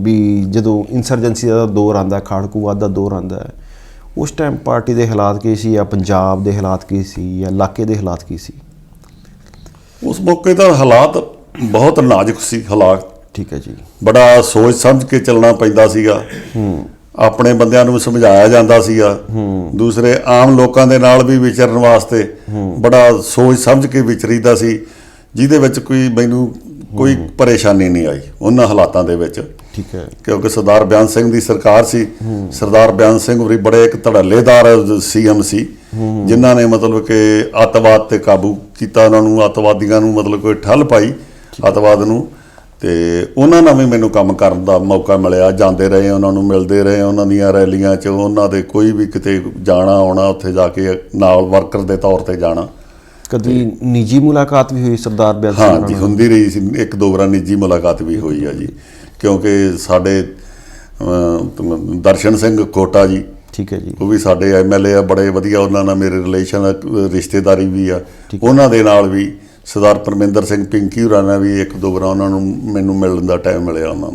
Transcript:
ਵੀ ਜਦੋਂ ਇਨਸਰਜੈਂਸੀ ਦਾ ਦੌਰ ਆਂਦਾ ਖਾੜਕੂਵਾਦ ਦਾ ਦੌਰ ਆਂਦਾ ਹੈ ਉਸ ਟਾਈਮ ਪਾਰਟੀ ਦੇ ਹਾਲਾਤ ਕੀ ਸੀ ਜਾਂ ਪੰਜਾਬ ਦੇ ਹਾਲਾਤ ਕੀ ਸੀ ਜਾਂ ਇਲਾਕੇ ਦੇ ਹਾਲਾਤ ਕੀ ਸੀ? ਉਸ ਮੌਕੇ ਦਾ ਹਾਲਾਤ ਬਹੁਤ ਨਾਜ਼ੁਕ ਸੀ ਹਾਲਾਤ। ਠੀਕ ਹੈ ਜੀ। ਬੜਾ ਸੋਚ ਸਮਝ ਕੇ ਚੱਲਣਾ ਪੈਂਦਾ ਸੀਗਾ। ਆਪਣੇ ਬੰਦਿਆਂ ਨੂੰ ਸਮਝਾਇਆ ਜਾਂਦਾ ਸੀਗਾ। ਦੂਸਰੇ ਆਮ ਲੋਕਾਂ ਦੇ ਨਾਲ ਵੀ ਵਿਚਰਨ ਵਾਸਤੇ ਬੜਾ ਸੋਚ ਸਮਝ ਕੇ ਵਿਚਰੀਦਾ ਸੀ। ਜਿਹਦੇ ਵਿੱਚ ਕੋਈ ਮੈਨੂੰ ਕੋਈ ਪਰੇਸ਼ਾਨੀ ਨਹੀਂ ਆਈ ਉਹਨਾਂ ਹਾਲਾਤਾਂ ਦੇ ਵਿੱਚ। ਠੀਕ ਹੈ। ਕਿਉਂਕਿ ਸਰਦਾਰ ਬਿਆਨ ਸਿੰਘ ਦੀ ਸਰਕਾਰ ਸੀ। ਸਰਦਾਰ ਬਿਆਨ ਸਿੰਘ ਵੀ ਬੜੇ ਇੱਕ ਧੜੱਲੇਦਾਰ ਸੀਐਮ ਸੀ ਜਿਨ੍ਹਾਂ ਨੇ ਮਤਲਬ ਕਿ ਅੱਤਵਾਦ ਤੇ ਕਾਬੂ ਕੀਤਾ। ਉਹਨਾਂ ਨੂੰ ਅੱਤਵਾਦੀਆਂ ਨੂੰ ਮਤਲਬ ਕੋਈ ਠੱਲ ਪਾਈ ਅੱਤਵਾਦ ਨੂੰ। ਤੇ ਉਹਨਾਂ ਨਾਲ ਵੀ ਮੈਨੂੰ ਕੰਮ ਕਰਨ ਦਾ ਮੌਕਾ ਮਿਲਿਆ। ਜਾਂਦੇ ਰਹੇ ਉਹਨਾਂ ਨੂੰ ਮਿਲਦੇ ਰਹੇ ਉਹਨਾਂ ਦੀਆਂ ਰੈਲੀਆਂ 'ਚ ਉਹਨਾਂ ਦੇ ਕੋਈ ਵੀ ਕਿਤੇ ਜਾਣਾ ਆਉਣਾ ਉੱਥੇ ਜਾ ਕੇ ਨਾਲ ਵਰਕਰ ਦੇ ਤੌਰ ਤੇ ਜਾਣਾ। ਕਦੀ ਨਿੱਜੀ ਮੁਲਾਕਾਤ ਵੀ ਹੋਈ ਸਰਦਾਰ ਬਿਆਨ ਸਿੰਘ ਹਾਂ ਜੀ ਹੁੰਦੀ ਰਹੀ ਸੀ। ਇੱਕ ਦੋ ਵਾਰ ਨਿੱਜੀ ਮੁਲਾਕਾਤ ਵੀ ਹੋਈ ਆ ਜੀ। ਕਿਉਂਕਿ ਸਾਡੇ ਦਰਸ਼ਨ ਸਿੰਘ ਕੋਟਾ ਜੀ ਠੀਕ ਹੈ ਜੀ। ਉਹ ਵੀ ਸਾਡੇ ਐਮਐਲਏ ਆ ਬੜੇ ਵਧੀਆ ਉਹਨਾਂ ਨਾਲ ਮੇਰੇ ਰਿਲੇਸ਼ਨ ਰਿਸ਼ਤੇਦਾਰੀ ਵੀ ਆ। ਉਹਨਾਂ ਦੇ ਨਾਲ ਵੀ ਸਰਦਾਰ ਪਰਮਿੰਦਰ ਸਿੰਘ ਪਿੰਕੀ ਹੋਰਾਂ ਨਾਲ ਵੀ ਇੱਕ ਦੋ ਵਾਰ ਉਹਨਾਂ ਨੂੰ ਮੈਨੂੰ ਮਿਲਣ ਦਾ ਟਾਈਮ ਮਿਲਿਆ ਉਹਨਾਂ ਨੂੰ।